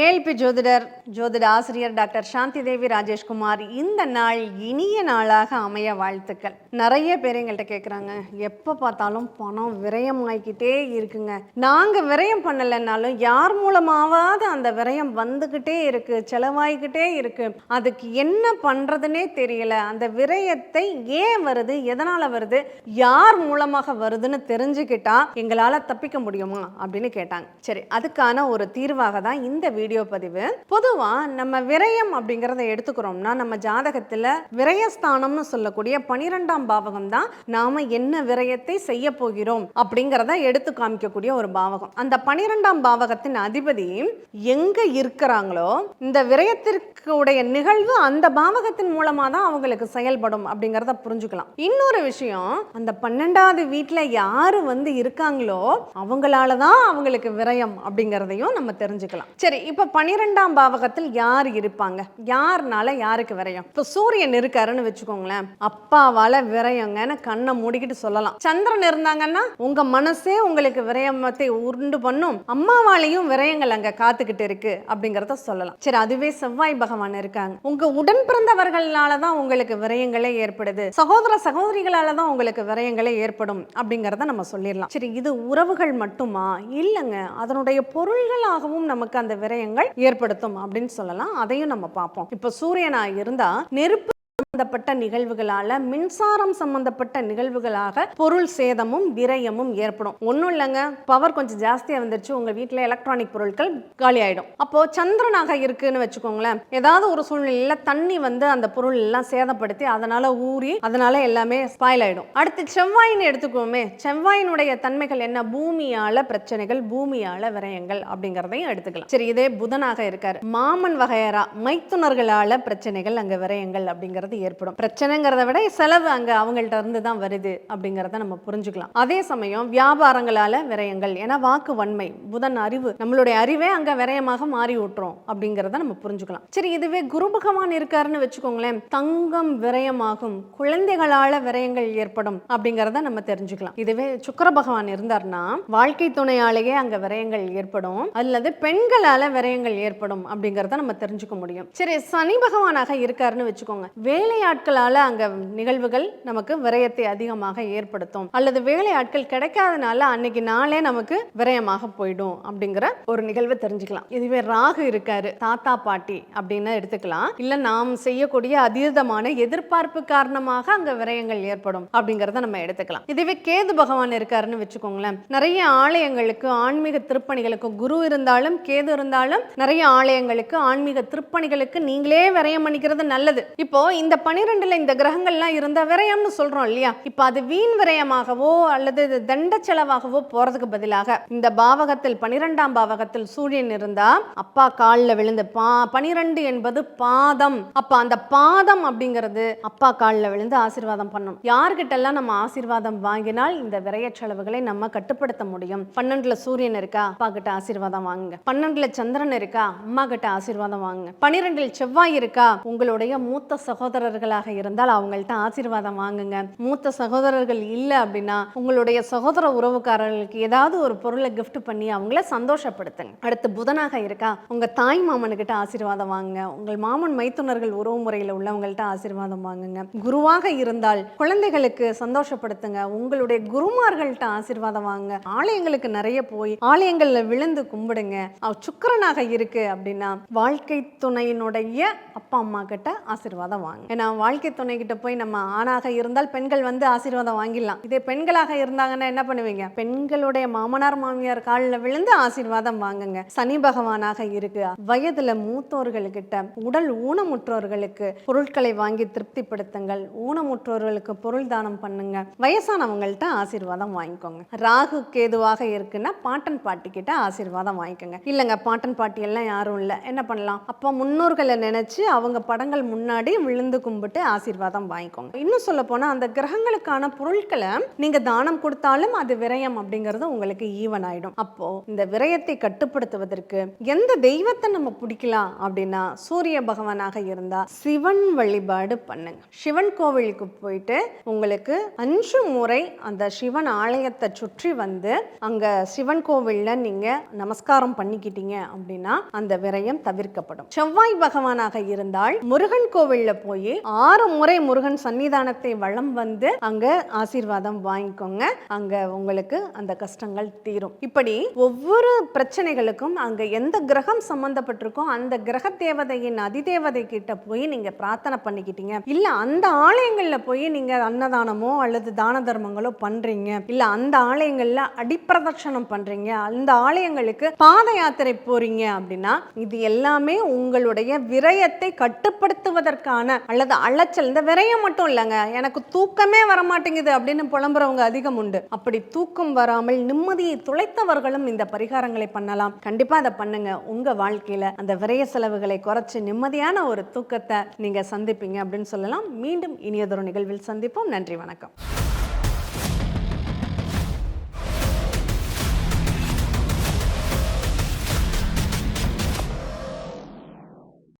ALP ஜோதிடர் ஜோதிட ஆசிரியர் டாக்டர் சாந்தி தேவி ராஜேஷ்குமார் இந்த நாள் இனிய நாளாக அமைய வாழ்த்துக்கள். நிறைய பேர் எங்கள்கிட்ட கேட்குறாங்க எப்போ பார்த்தாலும் பணம் விரயமாகிக்கிட்டே இருக்குங்க. நாங்கள் விரயம் பண்ணலைன்னாலும் யார் மூலமாவது அந்த விரயம் வந்துக்கிட்டே இருக்கு செலவாகிக்கிட்டே இருக்கு. அதுக்கு என்ன பண்ணுறதுனே தெரியல. அந்த விரயத்தை ஏன் வருது எதனால் வருது யார் மூலமாக வருதுன்னு தெரிஞ்சுக்கிட்டா எங்களால் தப்பிக்க முடியுமா அப்படின்னு கேட்டாங்க. சரி அதுக்கான ஒரு தீர்வாக தான் இந்த வீடியோ பதிவு. பொதுவாக நம்ம விரயம் அப்படிங்கிறத எடுத்துக்கிறோம்னா நம்ம ஜாதகத்தில் விரயஸ்தானம்னு சொல்லக்கூடிய பனிரெண்டாம் பாவகம் தான் நாம என்ன விரயத்தை செய்ய போகிறோம் அப்படிங்கிறத எடுத்து காமிக்கக்கூடிய ஒரு பாவகம். அந்த பனிரெண்டாம் பாவகத்தின் அதிபதி எங்க இருக்கிறாங்களோ இந்த விரயத்திற்கு உடைய நிகழ்வு அந்த பாவகத்தின் மூலமா தான் அவங்களுக்கு செயல்படும் அப்படிங்கிறத புரிஞ்சுக்கலாம். இன்னொரு விஷயம் அந்த பன்னெண்டாவது வீட்டில் யாரு வந்து இருக்காங்களோ அவங்களால தான் அவங்களுக்கு விரயம் அப்படிங்கிறதையும் நம்ம தெரிஞ்சுக்கலாம். சரி இப்போ பனிரெண்டாம் பாவகத்தில் யார் இருப்பாங்க? யாருனால யாருக்கு விரயம்? இப்போ சூரியன் இருக்காருன்னு வச்சுக்கோங்களேன். அப்பாவால விரையங்கன்னு கண்ணை மூடிக்கிட்டு சொல்லலாம். சந்திரன் இருந்தாங்கன்னா உங்க மனசே உங்களுக்கு விரயமத்தை உருண்டு பண்ணும். அம்மாவாலையும் விரயங்கள் அங்க காத்துக்கிட்டு இருக்கு அப்படிங்கிறத சொல்லலாம். சரி அதுவே செவ்வாய் பகவான் இருக்காங்க. உங்க உடன் பிறந்தவர்களால தான் உங்களுக்கு விரயங்களே ஏற்படுது. சகோதர சகோதரிகளால தான் உங்களுக்கு விரயங்களே ஏற்படும் அப்படிங்கிறத நம்ம சொல்லிடலாம். சரி இது உறவுகள் மட்டுமா? இல்லைங்க. அதனுடைய பொருள்களாகவும் நமக்கு அந்த விரயங்கள் ஏற்படுத்தும் அப்படின்னு சொல்லலாம். அதையும் நம்ம பார்ப்போம். இப்போ சூரியனா இருந்தா நெருப்பு சம்பந்தப்பட்ட நிகழ்வுகளால மின்சாரம் சம்பந்தப்பட்ட நிகழ்வுகளாக பொருள் சேதமும் விரயமும் ஏற்படும். ஒன்றும் இல்லைங்க. பவர் கொஞ்சம் ஜாஸ்தியாக வந்துருச்சு. உங்கள் வீட்டில் எலக்ட்ரானிக் பொருட்கள் காலி ஆகிடும் அப்போ சந்திரனாக இருக்குன்னு வச்சுக்கோங்களேன். ஏதாவது ஒரு சூழ்நிலையில் தண்ணி வந்து அந்த பொருள் எல்லாம் சேதப்படுத்தி அதனால ஊறி அதனால எல்லாமே ஸ்பாயில் ஆகிடும் அடுத்து செவ்வாயின்னு எடுத்துக்கோமே. செவ்வாயினுடைய தன்மைகள் என்ன? பூமியால பிரச்சனைகள் பூமியால விரயங்கள் அப்படிங்கிறதையும் எடுத்துக்கலாம். சரி இதே புதனாக இருக்காரு. மாமன் வகையரா மைத்துனர்களால பிரச்சனைகள் அங்கே விரயங்கள் அப்படிங்கிறது ஏற்படும். பிரச்சனைங்கிறத விட செலவு அங்க அவங்கள்ட்ட இருந்து தான் வருது அப்படிங்கிறத நம்ம புரிஞ்சுக்கலாம். அதே சமயம் வியாபாரங்களால விரயங்கள் ஏன்னா வாக்கு வன்மை புதன் அறிவு நம்மளுடைய அறிவே அங்க விரயமாக மாறி விட்டுரும் அப்படிங்கிறத நம்ம புரிஞ்சுக்கலாம். சரி இதுவே குரு பகவான் இருக்காருன்னு வச்சுக்கோங்களேன் தங்கம் விரயமாகும் குழந்தைகளால விரயங்கள் ஏற்படும் அப்படிங்கிறத நம்ம தெரிஞ்சுக்கலாம். இதுவே சுக்கர பகவான் இருந்தார்னா வாழ்க்கை துணையாலேயே அங்க விரயங்கள் ஏற்படும் அல்லது பெண்களால விரயங்கள் ஏற்படும் அப்படிங்கிறத நம்ம தெரிஞ்சுக்க முடியும். சரி சனி பகவானாக இருக்காருன்னு வச்சுக்கோங்க. வேலையாட்களால் அங்க நிகழ்வுகள் நமக்கு விரயத்தை அதிகமாக ஏற்படுத்தும். அல்லது வேலையாட்கள் கிடைக்காதனால அன்னைக்கு நாளே நமக்கு விரயமாக போயிடும் அப்படிங்கிற ஒரு நிகழ்வை தெரிஞ்சுக்கலாம். இதுவே ராகு இருக்காரு தாத்தா பாட்டி அப்படின்னு எடுத்துக்கலாம். இல்ல நாம் செய்யக்கூடிய அதீதமான எதிர்பார்ப்பு காரணமாக அங்க விரயங்கள் ஏற்படும் அப்படிங்கறத நம்ம எடுத்துக்கலாம். இதுவே கேது பகவான் இருக்காருன்னு வச்சுக்கோங்களேன். நிறைய ஆலயங்களுக்கு ஆன்மீக திருப்பணிகளுக்கு குரு இருந்தாலும் கேது இருந்தாலும் நிறைய ஆலயங்களுக்கு ஆன்மீக திருப்பணிகளுக்கு நீங்களே விரயம் பண்ணிக்கிறது நல்லது. இப்போ இந்த பனிரெண்டுல இந்த கிரகங்கள்லாம் இருந்த விரயம்னு சொல்றோம் இல்லையா? இப்போ அது வீண் விரயமாகவோ அல்லது இது தண்ட செலவாகவோ போறதுக்கு பதிலாக இந்த பாவகத்தில் பனிரெண்டாம் பாவகத்தில் சூரியன் இருந்தா அப்பா காலில் விழுந்து பா பனிரெண்டு என்பது பாதம். அப்ப அந்த பாதம் அப்படிங்கிறது அப்பா காலில் விழுந்து ஆசீர்வாதம் பண்ணணும் யார்கிட்ட எல்லாம் நம்ம ஆசீர்வாதம் வாங்கினால் இந்த விரய செலவுகளை நம்ம கட்டுப்படுத்த முடியும். பன்னெண்டுல சூரியன் இருக்கா? அப்பா கிட்ட ஆசீர்வாதம் வாங்குங்க. பன்னெண்டுல சந்திரன் இருக்கா? அம்மா கிட்ட ஆசீர்வாதம் வாங்குங்க. பன்னிரெண்டில் செவ்வாய் இருக்கா? உங்களுடைய மூத்த சகோதர சகோதரர்களாக இருந்தால் அவங்கள்ட்ட ஆசீர்வாதம் வாங்குங்க. மூத்த சகோதரர்கள் இல்லை அப்படின்னா உங்களுடைய சகோதர உறவுக்காரர்களுக்கு ஏதாவது ஒரு பொருளை கிஃப்ட் பண்ணி அவங்கள சந்தோஷப்படுத்துங்க. அடுத்து புதனாக இருக்கா உங்க தாய் மாமனுக்கிட்ட ஆசீர்வாதம் வாங்குங்க. உங்கள் மாமன் மைத்துனர்கள் உறவு முறையில் உள்ளவங்கள்ட்ட ஆசீர்வாதம் வாங்குங்க. குருவாக இருந்தால் குழந்தைகளுக்கு சந்தோஷப்படுத்துங்க. உங்களுடைய குருமார்கள்ட்ட ஆசீர்வாதம் வாங்க ஆலயங்களுக்கு நிறைய போய் ஆலயங்கள்ல விழுந்து கும்பிடுங்க. சுக்கரனாக இருக்கு அப்படின்னா வாழ்க்கை துணையினுடைய அப்பா அம்மா கிட்ட ஆசீர்வாதம் வாங்க. ஏன்னா வாழ்க்கை துணை கிட்ட போய் நம்ம ஆணாக இருந்தால் பெண்கள் வந்து ஆசீர்வாதம் வாங்கிடலாம். இதே பெண்களாக இருந்தாங்கன்னா என்ன பண்ணுவீங்க? பெண்களுடைய மாமனார் மாமியார் காலில் விழுந்து ஆசீர்வாதம் வாங்குங்க. சனி பகவானாக இருக்கு. வயதுல மூத்தோர்கள்கிட்ட உடல் ஊனமுற்றோர்களுக்கு பொருட்களை வாங்கி திருப்திப்படுத்துங்கள். ஊனமுற்றோர்களுக்கு பொருள் தானம் பண்ணுங்க. வயசானவங்கள்ட்ட ஆசீர்வாதம் வாங்கிக்கோங்க. ராகு கேதுவாக இருக்குன்னா பாட்டன் பாட்டி கிட்ட ஆசீர்வாதம் வாங்கிக்கோங்க. இல்லைங்க பாட்டன் பாட்டி எல்லாம் யாரும் இல்லை. என்ன பண்ணலாம்? அப்போ முன்னோர்களை நினைச்சு அவங்க படங்கள் முன்னாடி விழுந்து விழுந்து கும்பிட்டு ஆசீர்வாதம் வாங்கிக்கோங்க. இன்னும் சொல்ல போனால் அந்த கிரகங்களுக்கான பொருட்களை நீங்க தானம் கொடுத்தாலும் அது விரயம் அப்படிங்கிறது உங்களுக்கு ஈவன் ஆயிடும். அப்போ இந்த விரயத்தை கட்டுப்படுத்துவதற்கு எந்த தெய்வத்தை நம்ம பிடிக்கலாம் அப்படின்னா சூரிய பகவானாக இருந்தால் சிவன் வழிபாடு பண்ணுங்க. சிவன் கோவிலுக்கு போயிட்டு உங்களுக்கு அஞ்சு முறை அந்த சிவன் ஆலயத்தை சுற்றி வந்து அங்க சிவன் கோவில்ல நீங்க நமஸ்காரம் பண்ணிக்கிட்டீங்க அப்படின்னா அந்த விரயம் தவிர்க்கப்படும். செவ்வாய் பகவானாக இருந்தால் முருகன் கோவிலில் போய் ஆறு முறை முருகன் சன்னிதானத்தை வளம் வந்து அங்க ஆசீர்வாதம் வாங்கிக்கோங்க. அங்க உங்களுக்கு அந்த கஷ்டங்கள் தீரும். இப்படி ஒவ்வொரு பிரச்சனைகளுக்கும் அங்க எந்த கிரகம் சம்பந்தப்பட்டிருக்கோ அந்த கிரக தேவதையின் அதிதேவதை கிட்ட போய் நீங்க பிரார்த்தனை பண்ணிக்கிட்டீங்க. இல்ல அந்த ஆலயங்கள்ல போய் நீங்க அன்னதானமோ அல்லது தான தர்மங்களோ பண்றீங்க. இல்ல அந்த ஆலயங்கள்ல அடிப்பிரதட்சணம் பண்றீங்க. அந்த ஆலயங்களுக்கு பாத யாத்திரை போறீங்க அப்படின்னா இது எல்லாமே உங்களுடைய விரயத்தை கட்டுப்படுத்துவதற்கான அல்லது அலைச்சல் இந்த விரயம் மட்டும் இல்லைங்க. எனக்கு தூக்கமே வர மாட்டேங்குது அப்படின்னு புலம்புறவங்க அதிகம் உண்டு. அப்படி தூக்கம் வராமல் நிம்மதியை துளைத்தவர்களும் இந்த பரிகாரங்களை பண்ணலாம். கண்டிப்பா அதை பண்ணுங்க. உங்க வாழ்க்கையில அந்த விரய செலவுகளை குறைச்சு நிம்மதியான ஒரு தூக்கத்தை நீங்க சந்திப்பீங்க அப்படின்னு சொல்லலாம். மீண்டும் இனியதொரு நிகழ்வில் சந்திப்போம். நன்றி வணக்கம்.